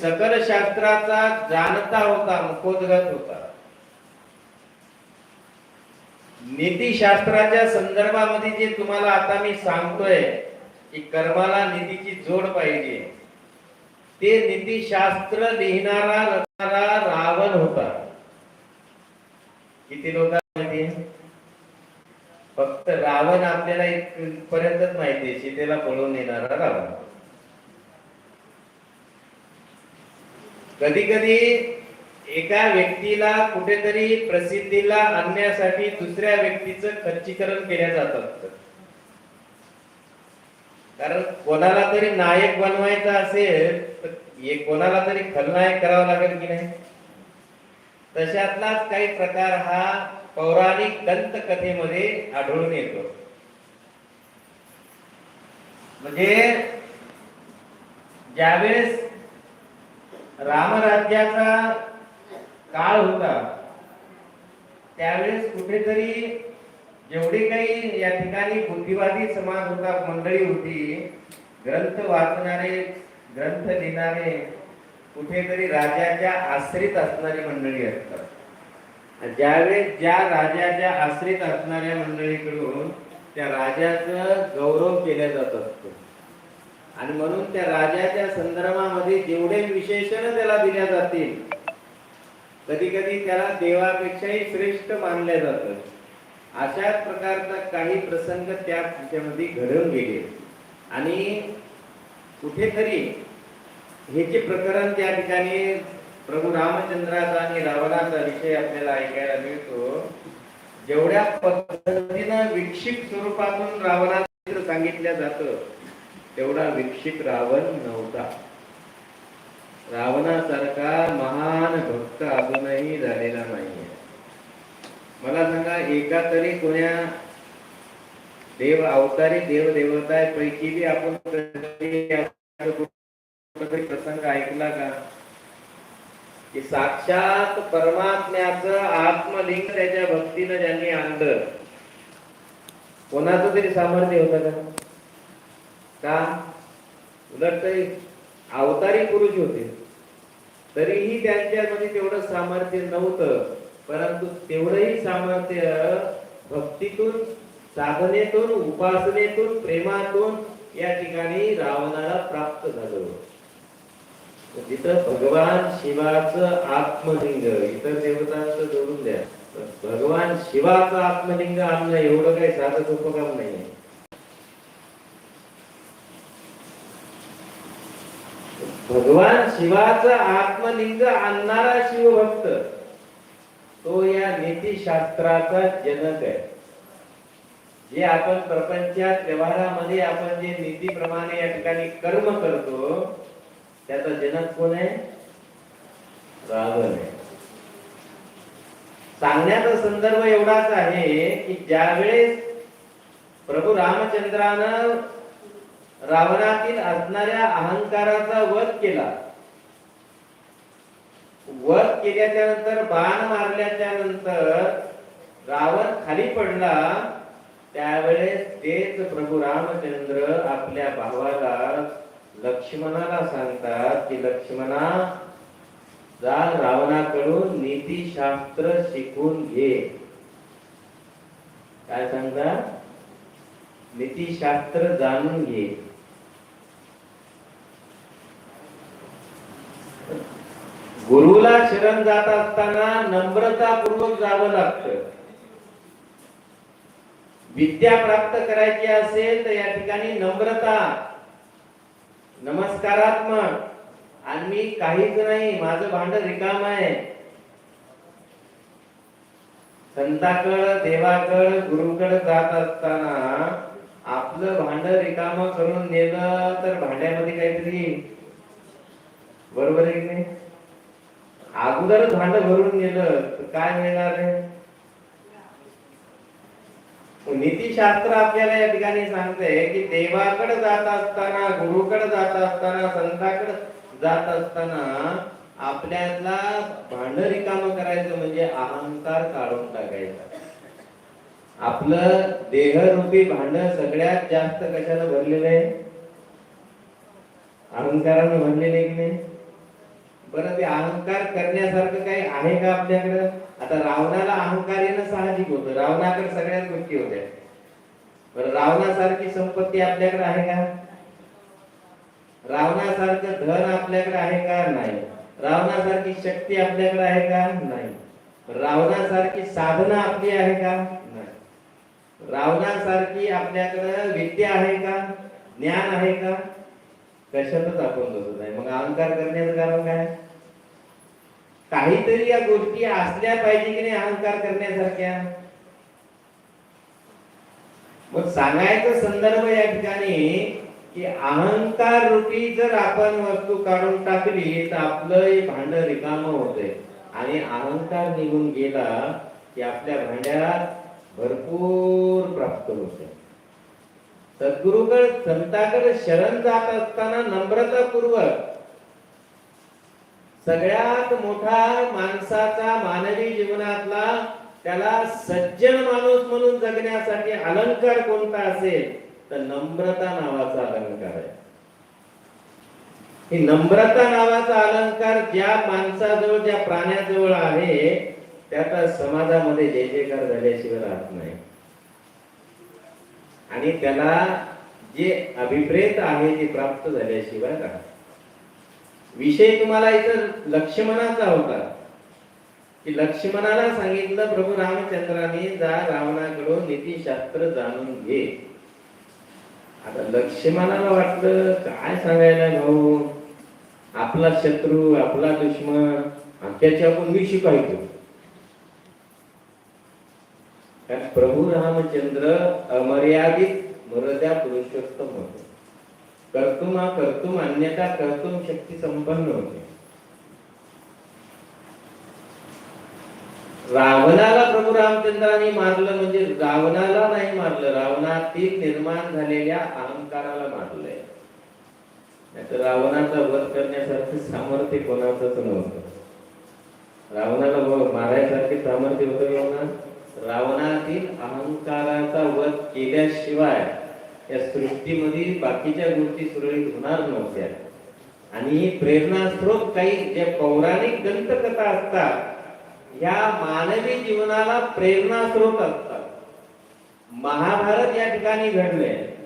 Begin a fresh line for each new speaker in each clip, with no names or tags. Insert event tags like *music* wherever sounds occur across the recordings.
सकल शास्त्राचा जाणता होता मुखोद्गत होता. नीतीशास्त्राच्या संदर्भामध्ये जे तुम्हाला आता मी सांगतोय की कर्माला नीतीची जोड पाहिजे. ते नीतीशास्त्र लिहिणारा रचणारा रावण होता. किती लोकांमध्ये? फक्त रावण आपल्याला इथपर्यंतच माहिती आहे सीतेला पळून येणारा रावण. कधी कधी एका व्यक्तीला कुठेतरी प्रसिद्धीला आणण्यासाठी दुसऱ्या व्यक्तीचं खर्चीकरण केल्या जात असतं कारण कोणाला तरी नायक बनवायचा असेल तर कोणाला तरी खलनायक करावं लागेल की नाही? तशातलाच काही प्रकार हा पौराणिक दंतकथेमध्ये आढळून येतो. म्हणजे ज्यावेळेस रामराज्याचा काळ होता. त्यावेळेस कुठेतरी जेवढी काही या ठिकाणी बुद्धिवादी समाज होता मंडळी होती ग्रंथ वाचणारे ग्रंथ लिहिणारे कुठेतरी राजाच्या आश्रित असणारी मंडळी असतात. ज्यावेळेस ज्या राजाच्या आश्रित असणाऱ्या मंडळीकडून त्या राजाचं गौरव केला जात असतो. आणि म्हणून त्या राजाच्या संदर्भामध्ये जेवढे विशेषण त्याला दिल्या जातील कधी कधी त्याला देवापेक्षाही श्रेष्ठ मानल्या जात. अशाच प्रकारचा काही प्रसंग त्या त्याच्यामध्ये घडून गेले. आणि कुठेतरी हे जे प्रकरण त्या ठिकाणी प्रभू रामचंद्राचा आणि रावणाचा विषय आपल्याला ऐकायला मिळतो जेवढ्या पद्धतीनं विक्षिप्त स्वरूपातून रावणाचं सांगितलं जातं तेवढा विकसित रावण नव्हता. रावणासारखा महान भक्त अजूनही झालेला नाहीये. मला सांगा एका तरी कोण्या देव अवतारी देव देवता पैकी बी आपण प्रसंग ऐकला का? की साक्षात परमात्म्याचं आत्मलिंग त्याच्या भक्तीनं ज्यांनी आणलं कोणाचं तरी सामर्थ्य होतं का? का? उलट ते अवतारी पुरुष होते. तरीही त्यांच्यामध्ये तेवढं सामर्थ्य नव्हतं परंतु तेवढंही सामर्थ्य भक्तीतून साधनेतून उपासनेतून प्रेमातून या ठिकाणी रावणाला प्राप्त झालं. तिथं भगवान शिवाचं आत्मलिंग इतर देवतांचं जोडून द्या. भगवान शिवाचं आत्मलिंग आणणं एवढं काही साधक उपक्रम नाहीये. नाही भगवान शिवाचा आत्मलिंग आणणारा शिवभक्त. तो या नीतीशास्त्राचा जनक आहे. जे आपण प्रपंचात व्यवहारामध्ये आपण जे नीतीप्रमाणे या ठिकाणी कर्म करतो त्याचा जनक कोण आहे? रावण आहे. सांगण्याचा संदर्भ एवढाच आहे की ज्यावेळेस प्रभू रामचंद्रानं रावणातील असणाऱ्या अहंकाराचा वध केला. वध केल्याच्यानंतर बाण मारल्याच्या नंतर रावण खाली पडला. त्यावेळेस तेच प्रभू रामचंद्र आपल्या भावाला लक्ष्मणाला सांगतात की लक्ष्मणा जा रावणाकडून नीतीशास्त्र शिकून घे. काय सांगतात? नीतीशास्त्र जाणून घे. गुरुला शरण जात असताना नम्रतापूर्वक जावं लागतं. विद्या प्राप्त करायची असेल तर या ठिकाणी नम्रता नमस्कारात्मक आणि मी काहीच नाही माझं भांड रिकाम आहे. संताकड देवाकड गुरुकड जात असताना आपलं भांड रिकाम करून नेलं तर भांड्यामध्ये काहीतरी बरोबर आहे की नाही? अगोदरच भांड भरून गेलं तर काय मिळणार आहे नीतीशास्त्र आपल्याला या ठिकाणी सांगते की देवाकडे जात असताना गुरुकडे जात असताना संताकडे जात असताना आपल्याला भांड रिकाम करायचं म्हणजे अहंकार काढून टाकायचा. आपलं देहरूपी भांड सगळ्यात जास्त कशाला भरलेलं आहे? अहंकारानं भरलेलं आहे की नाही? बरं ते अहंकार करण्यासारखं काही आहे का आपल्याकडं? आता रावणाला अहंकार येणं साहजिक होतं. रावणाकडे सगळ्याच गोष्टी होत्या. बरं रावणासारखी संपत्ती आपल्याकडे आहे का? रावणासारखं धन आपल्याकडे आहे का? नाही. रावणासारखी शक्ती आपल्याकडे आहे का? नाही. रावणासारखी साधना आपली आहे का? नाही. रावणासारखी आपल्याकडं विद्या आहे का? ज्ञान आहे का? कशातच आपण बसत नाही. मग अहंकार करण्याचं कारण काय? काहीतरी या गोष्टी असल्या पाहिजे की नाही अहंकार करण्यासारख्या? मग सांगायचा संदर्भ या ठिकाणी की अहंकार रूपी जर आपण वस्तू काढून टाकली तर आपलं हे भांड रिकाम होते आणि अहंकार निघून गेला की आपल्या भांड्यात भरपूर प्राप्त होते सद्गुरुकडे संताकडे शरण जात असताना नम्रतापूर्वक सगळ्यात मोठा माणसाचा मानवी जीवनातला त्याला सज्जन माणूस म्हणून जगण्यासाठी अलंकार कोणता असेल तर नम्रता नावाचा अलंकार आहे. ही नम्रता नावाचा अलंकार ज्या माणसाजवळ ज्या प्राण्याजवळ आहे त्याचा समाजामध्ये जय जयकार झाल्याशिवाय राहत नाही. आणि त्याला जे अभिप्रेत आहे ते प्राप्त झाल्याशिवाय राहत विषय तुम्हाला इथं लक्ष्मणाचा होता. की लक्ष्मणाला सांगितलं प्रभू रामचंद्राने जा रावणाकडून नीतीशास्त्र जाणून घे. आता लक्ष्मणाला वाटलं काय सांगायला भाऊ? आपला शत्रू आपला दुश्मन आणि त्याच्याकडून मी शिकायचो. कारण प्रभू रामचंद्र अमर्यादित मर्यादा पुरुषोत्तम होते. कर्तुमा कर्तुम अन्यथा कर्तुम शक्ती संपन्न होते. रावणाला प्रभू रामचंद्राने मारलं म्हणजे रावणाला नाही मारलं रावणातील निर्माण झालेल्या अहंकाराला मारलंय. नाहीतर रावणाचा वध करण्यासारखे सामर्थ्य कोणाचंच नव्हतं. रावणाला व- मारायसारखे सामर्थ्य होतं रावणा रावणातील अहंकाराचा वध केल्याशिवाय या सृष्टीमध्ये बाकीच्या गोष्टी सुरळीत होणार नव्हत्या. आणि प्रेरणास्रोत काही ज्या पौराणिक दंतकथा असतात या मानवी जीवनाला प्रेरणास्रोत असतात. महाभारत या ठिकाणी घडले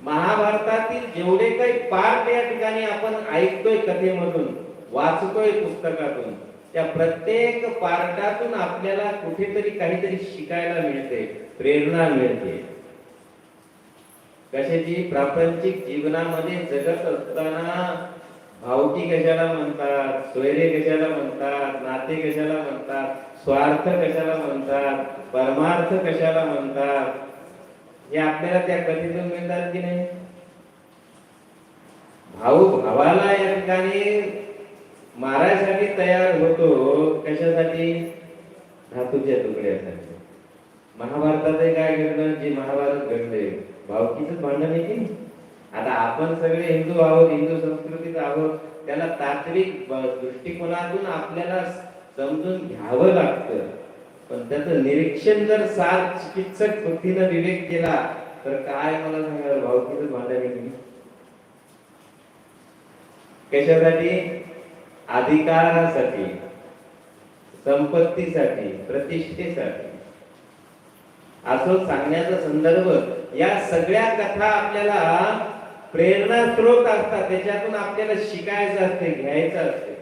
महाभारतातील जेवढे काही पाठ या ठिकाणी आपण ऐकतोय कथेमधून वाचतोय पुस्तकातून त्या प्रत्येक पार्टातून आपल्याला कुठेतरी काहीतरी शिकायला मिळते प्रेरणा मिळते. कशाची? प्रापंचिक जीवनामध्ये जगत असताना भावकी कशाला म्हणतात सोयरे कशाला म्हणतात नाते कशाला म्हणतात स्वार्थ कशाला म्हणतात परमार्थ कशाला म्हणतात हे आपल्याला त्या कथेतून मिळतात की नाही? भाऊ भावाला या ठिकाणी मारायसाठी तयार होतो कशासाठी? धातूच्या तुकड्यासाठी महाभारतातही काय घडलं? जे महाभारत घडले भावकीच भांडण आहे की? आता आपण सगळे हिंदू आहोत हिंदू संस्कृतीत आहोत त्याला तात्विक दृष्टिकोनातून आपल्याला समजून घ्यावं लागतं. पण त्याचं निरीक्षण जर सार चिकित्सक बुद्धीनं विवेक केला तर काय मला सांगणार भावकीच भांडण आहे की? नाही? कशासाठी? अधिकारासाठी संपत्तीसाठी प्रतिष्ठेसाठी. असं सांगण्याचा संदर्भ या सगळ्या कथा आपल्याला प्रेरणा स्रोत असतात. त्याच्यातून आपल्याला शिकायचं असते घ्यायचं असते.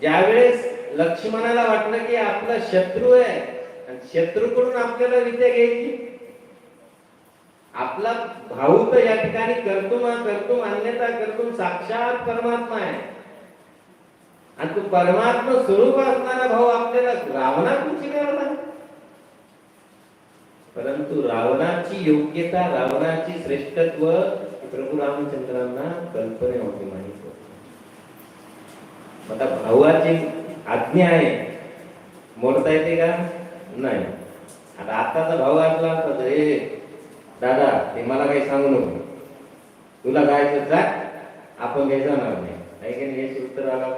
ज्यावेळेस लक्ष्मणाला वाटलं की आपला शत्रू आहे आणि शत्रूकडून आपल्याला विद्या घ्यायची आपला भाऊ तर या ठिकाणी करतो करतो कर्तुम अन्यथा कर्तुम साक्षात परमात्मा आहे. आणि तो परमात्मा स्वरूप असणारा भाऊ आपल्याला रावणाची गरज आहे परंतु रावणाची योग्यता रावणाची श्रेष्ठत्व प्रभू रामचंद्रांना कल्पने होती माहीत होत. आता भावाची आज्ञा आहे. मोडता येते का? नाही. आता आताचा भाऊ असला असता दादा ते मला काही सांगू नको. तुला जायचं जा आपण काही जाणार नाही. काही की नाही याचे उत्तर आला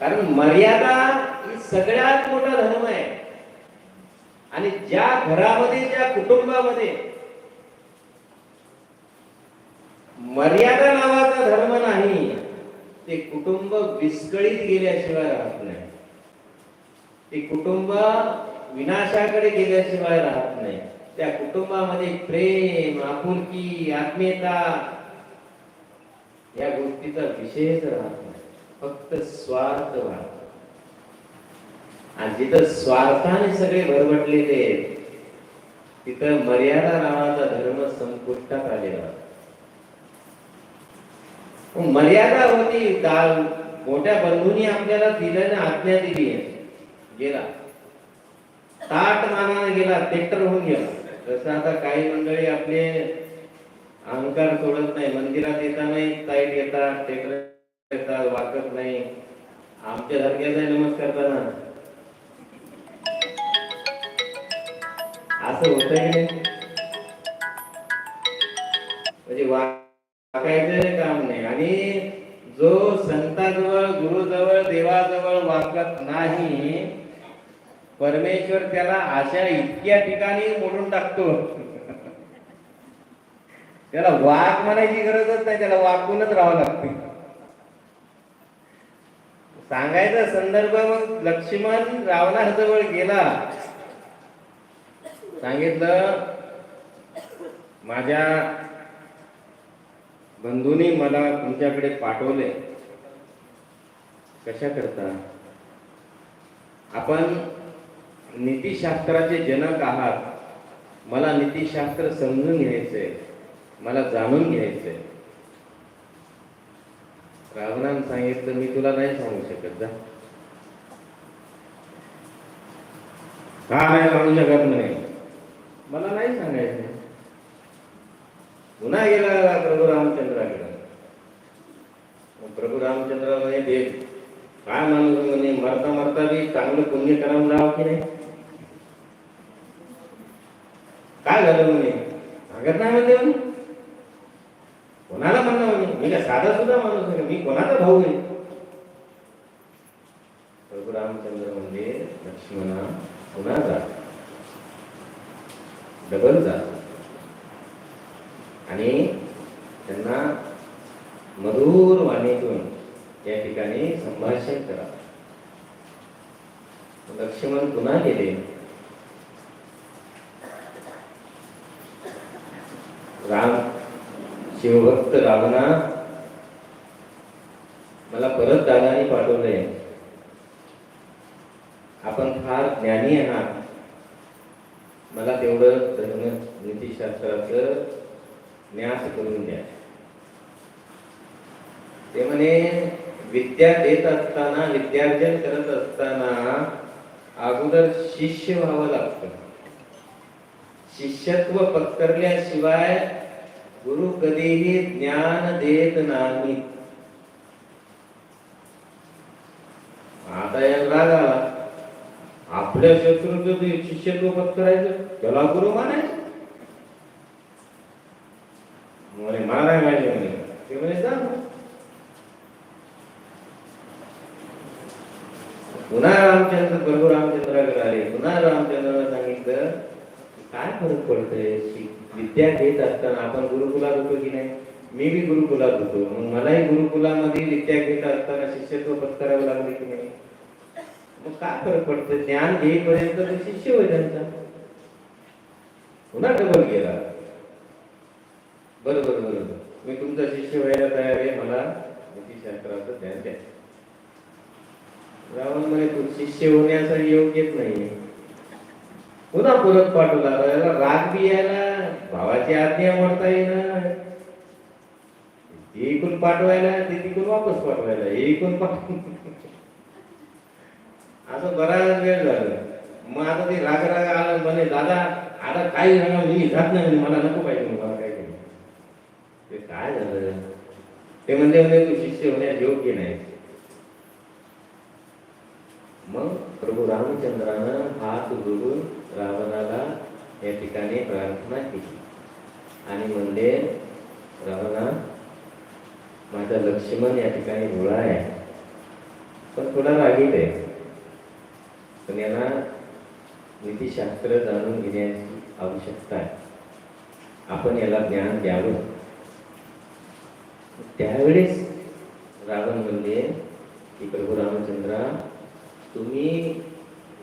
कारण मर्यादा ही सगळ्यात मोठा धर्म आहे. आणि ज्या घरामध्ये ज्या कुटुंबामध्ये मर्यादा नावाचा धर्म नाही ते कुटुंब विस्कळीत गेल्याशिवाय राहत नाही. ते कुटुंब विनाशाकडे गेल्याशिवाय राहत नाही. त्या कुटुंबामध्ये प्रेम आपुलकी आत्मीयता या गोष्टीचा विशेष राहत नाही. फक्त स्वार्थ वाढतो आणि जिथं स्वार्थाने सगळे भरभटलेले आहेत तिथं मर्यादा नावाचा धर्म संपुष्टात आलेला मर्यादा होती काल मोठ्या बंधूंनी आपल्याला दिल्याने आज्ञा दिली आहे. गेला. ताट मानाने गेला तेटर होऊन गेला. जसं आता काही मंडळी आपले अहंकार सोडत नाही. मंदिरात येतानाही ताईट येतात तेटर येतात वाकत नाही. आमच्या सारख्याचा नमस्कार करा असं होत म्हणजे वाकायचं काम नाही. आणि जो संताजवळ गुरुजवळ देवाजवळ वाकत नाही परमेश्वर त्याला अशा इतक्या ठिकाणी मोडून टाकतो. *laughs* त्याला वाक म्हणायची गरजच नाही त्याला वाकूनच राहावं लागते. सांगायचा संदर्भ मग लक्ष्मण रावणाजवळ गेला. सांगितलं माझ्या बंधूंनी मला तुमच्याकडे पाठवले. कशा करता? आपण नीतीशास्त्राचे जनक आहात. मला नीतीशास्त्र समजून घ्यायचंय. मला जाणून घ्यायचंय. रावणानं सांगितलं मी तुला नाही सांगू शकत जा. का नाही सांगू शकत नाही मला नाही सांगायचं पुन्हा गेला प्रभू रामचंद्राकडे. प्रभू रामचंद्र म्हणे देव काय म्हणून म्हणे? मरता मरता बी चांगलं पुण्य करावं जावं की नाही काय झालं म्हणे सांगत नाही म्हणते म्हणे कोणाला म्हणणं म्हणे मी काय साधा सुद्धा माणूस आहे मी कोणाचा भाऊ आहे प्रभू रामचंद्र म्हणजे लक्ष्मणा पुन्हा जा डबल जा आणि त्यांना मधुर वाणीतून या ठिकाणी संभाषण करा. लक्ष्मण पुन्हा गेले. राम शिवभक्त रावणा मला परत दादाने पाठवलंय आपण फार ज्ञानी आहात मला तेवढं धर्म नीतिशास्त्राचं न्यास करून द्या ते म्हणे विद्या देत असताना विद्यार्जन करत असताना अगोदर शिष्य व्हावं लागतं. शिष्यत्व पत्करल्याशिवाय गुरु कधीही ज्ञान देत नाही. आता या राग आपल्या शत्रूचं शिष्यत्व पत्करायचं त्याला गुरु मानायचं म्हणे माराय माहिती म्हणे ते म्हणे जा मग. पुन्हा रामचंद्र प्रभू रामचंद्राकडे आले. पुन्हा रामचंद्राला सांगितलं काय फरक पडतंय? शि- विद्या घेत असताना आपण गुरुकुलात होतो की नाही? मी बी गुरुकुलात होतो. मग मलाही गुरुकुलामध्ये विद्या घेत असताना शिष्यत्व पत्करावं लागले की नाही? मग काय फरक पडतं ज्ञान घेईपर्यंत तो शिष्य होय त्यांचा. पुन्हा डबल गेला बरोबर बरोबर. मी तुमचा शिष्य व्हायला तयार आहे. मला नीतिशास्त्राचं ज्ञान द्या. रावण म्हणे तू शिष्य योग येत नाही पुन्हा परत पाठवला याला राग बी यायला भावाची आज्ञा मोडता येणार इकून पाठवायला ते तिकून वापस पाठवायला हे इकून पाठव असं बराच वेळ झालं. मग आता ते राग राग आला म्हणे दादा आता काही सांगा मी म्हणजे जात नाही मला नको पाहिजे मला काय ते काय झालं? ते म्हणजे म्हणे तू शिष्य होण्यास योग्य नाही. मग प्रभू रामचंद्रानं हात जोडून रावणाला या ठिकाणी प्रार्थना केली. आणि म्हणले रावणा माझा लक्ष्मण या ठिकाणी भोळा आहे. पण थोडा रागीत आहे. पण यांना नीतीशास्त्र जाणून घेण्याची आवश्यकता आहे. आपण याला ज्ञान द्यावं. त्यावेळेस रावण म्हणले की प्रभू रामचंद्रा तुम्ही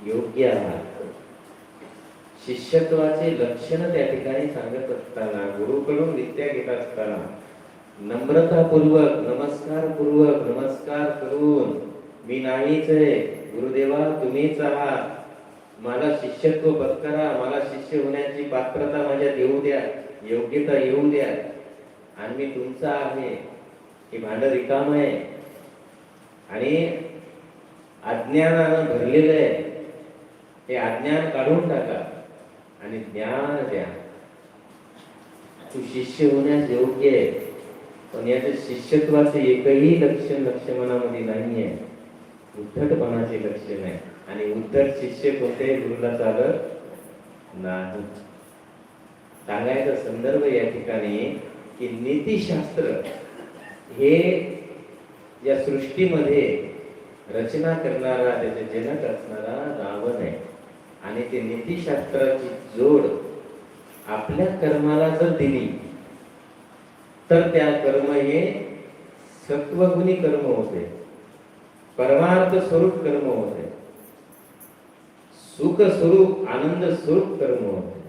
योग्य आहात. शिष्यत्वाचे लक्षण त्या ठिकाणी सांगत असताना गुरुकडून विद्या घेत असताना नम्रतापूर्वक नमस्कार पूर्वक नमस्कार करून मी नाहीच आहे गुरुदेवा तुम्हीच आहात. मला शिष्यत्व पत्करा मला शिष्य होण्याची पात्रता माझ्यात येऊ द्या योग्यता येऊ द्या. आणि मी तुमचा आहे हे भांड रिकाम आहे. आणि अज्ञानानं भरलेलं आहे. हे अज्ञान काढून टाका आणि ज्ञान द्या. तू शिष्य होण्यास योग्य आहे पण याचं शिष्यत्वाचे एकही लक्षण लक्षमनामध्ये नाही आहे उद्धटपणाचे लक्षण आहे आणि उद्धट शिष्य कोणत्याही गुरुला चालत नाही. सांगायचा संदर्भ या ठिकाणी की नीतीशास्त्र हे या सृष्टीमध्ये रचना करणारा त्याचे जनक असणारा रावण आहे. आणि ते नीतीशास्त्राची जोड आपल्या कर्माला जर दिली तर त्या कर्म हे सत्वगुणी कर्म होते. परमार्थ स्वरूप कर्म होते. सुख स्वरूप आनंद स्वरूप कर्म होते.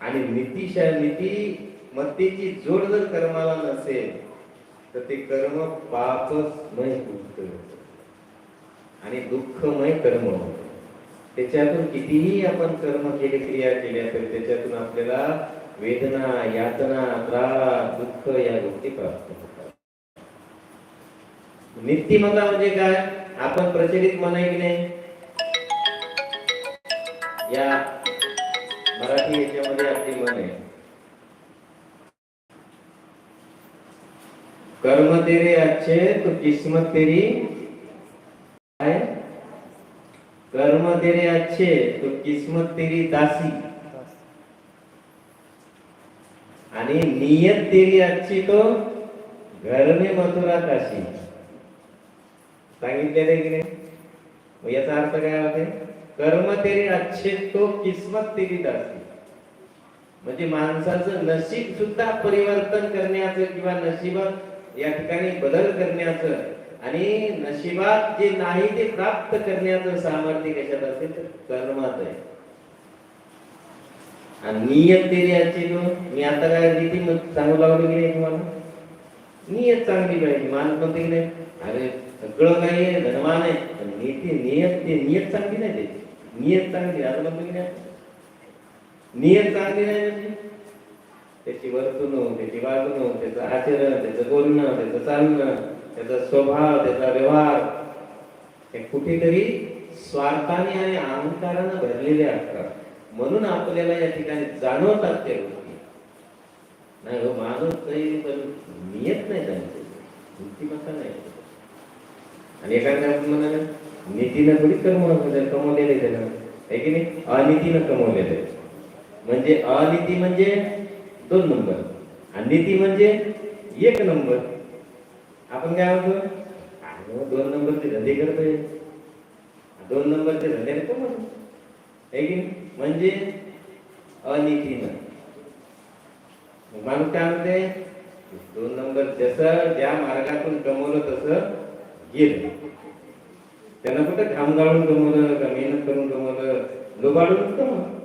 आणि नीतिशा नीतिमत्तेची जोड जर कर्माला नसेल तर ते कर्म पापमय होत आणि दुःखमय कर्म त्याच्यातून कितीही आपण कर्म केले क्रिया केल्या तरी त्याच्यातून आपल्याला वेदना यातना त्रास दुःख या गोष्टी प्राप्त होतात. नित्यमता म्हणजे काय? आपण प्रचलित मन आहे की नाही? या मराठी याच्यामध्ये आपली मन आहे. कर्म तेरे अच्छे तो किस्मत तेरी काय कर्म तेरे अच्छे तो किस्मत तेरी दासी। आणि नियत तेरी अच्छी तो घर में मथुरा काशी सांगितलेले की नाही? याचा अर्थ काय होते? कर्म तेरी अच्छे तो किस्मत तेरी दासी। म्हणजे माणसाचं नशीब सुद्धा परिवर्तन करण्याचं किंवा नशीब या ठिकाणी बदल करण्याचं आणि नशिबात जे नाही ते प्राप्त करण्याचं सामर्थ्य कशात असेल तर कर्मात आहे. आणि नियत तेरी याची मी आता काय किती मग लावलं की नाही तुम्हाला नियत चांगली पाहिजे मान कोणते की नाही अरे सगळं काही आहे धनवान आहे पण नीती नियत ते नियत चांगली नाही त्याची नियत चांगली आता म्हणतो की नाही नियत चांगली नाही म्हणजे? त्याची वर्तणूक त्याची वागणूक त्याचं आचरण त्याचं बोलणं त्याचं चालणं. त्याचा स्वभाव त्याचा व्यवहार हे कुठेतरी स्वार्थाने आणि अहंकारानं भरलेले असतात. म्हणून आपल्याला या ठिकाणी जाणवतात त्या गोष्टी. नाही हो माणूस काही पण नियत नाही त्यांचे. बुद्धिमत्ता नाही. आणि एखाद्या म्हणाल नीतीनं थोडी कर्म कमवलेले त्यानं आहे की नाही? अनितीनं कमवलेले म्हणजे अनिती म्हणजे दोन नंबर. आणि नीती म्हणजे एक नंबर. आपण काय म्हणतो दोन नंबरचे धंदे करतोय दोन नंबरचे धंदे नको म्हणून आहे की म्हणजे अनितीनं माणूस काय म्हणते दोन नंबर जसं ज्या मार्गातून कमवलं तसं गेलं त्यानं कुठं घाम गाळून कमवलं का मेहनत करून कमवलं लोबाडून कमवलं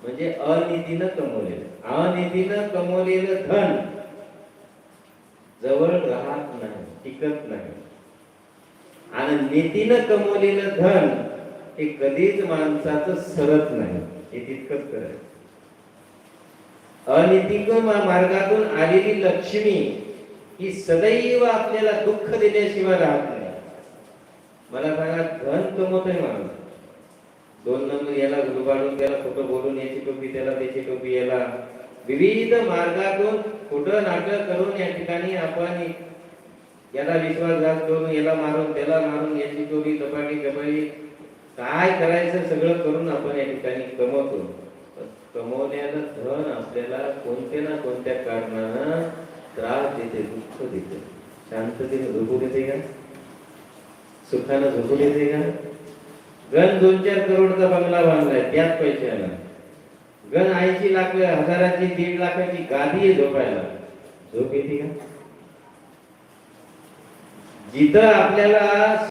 म्हणजे अनितीनं कमवलेलं अनितीनं कमवलेलं धन जवळ राहत नाही टिकत नाही. आणि नीतीनं कमवलेलं धन हे कधीच माणसाचं सरत नाही हे तितकंच खरं अनितिक मार्गातून आलेली लक्ष्मी ही सदैव आपल्याला दुःख दिल्याशिवाय राहत नाही. मला सांगा धन कमवतोय माणूस. दोन नंबर याला गुरुबाडून त्याला खोटं बोलून याची टोपी त्याला त्याची टोपी याला विविध मार्गातून कुठं नाटक करून या ठिकाणी आपण याला विश्वासघात करून याला मारून त्याला मारून याची चोरी कपाटी कपाटी काय करायचं सगळं करून आपण या ठिकाणी कमवतो. पण कमवण्याला धन आपल्याला कोणत्या ना कोणत्या कारणानं त्रास देते दुःख देते. शांततेने झोपू देते का? सुखानं झोपू देते का? गण दोन चार करोडचा बंगला बांधलाय त्याच पैशाला गण ऐंशी लाख हजाराची दीड लाखाची गादी आहे झोपायला. झोप येते का? जिथं आपल्याला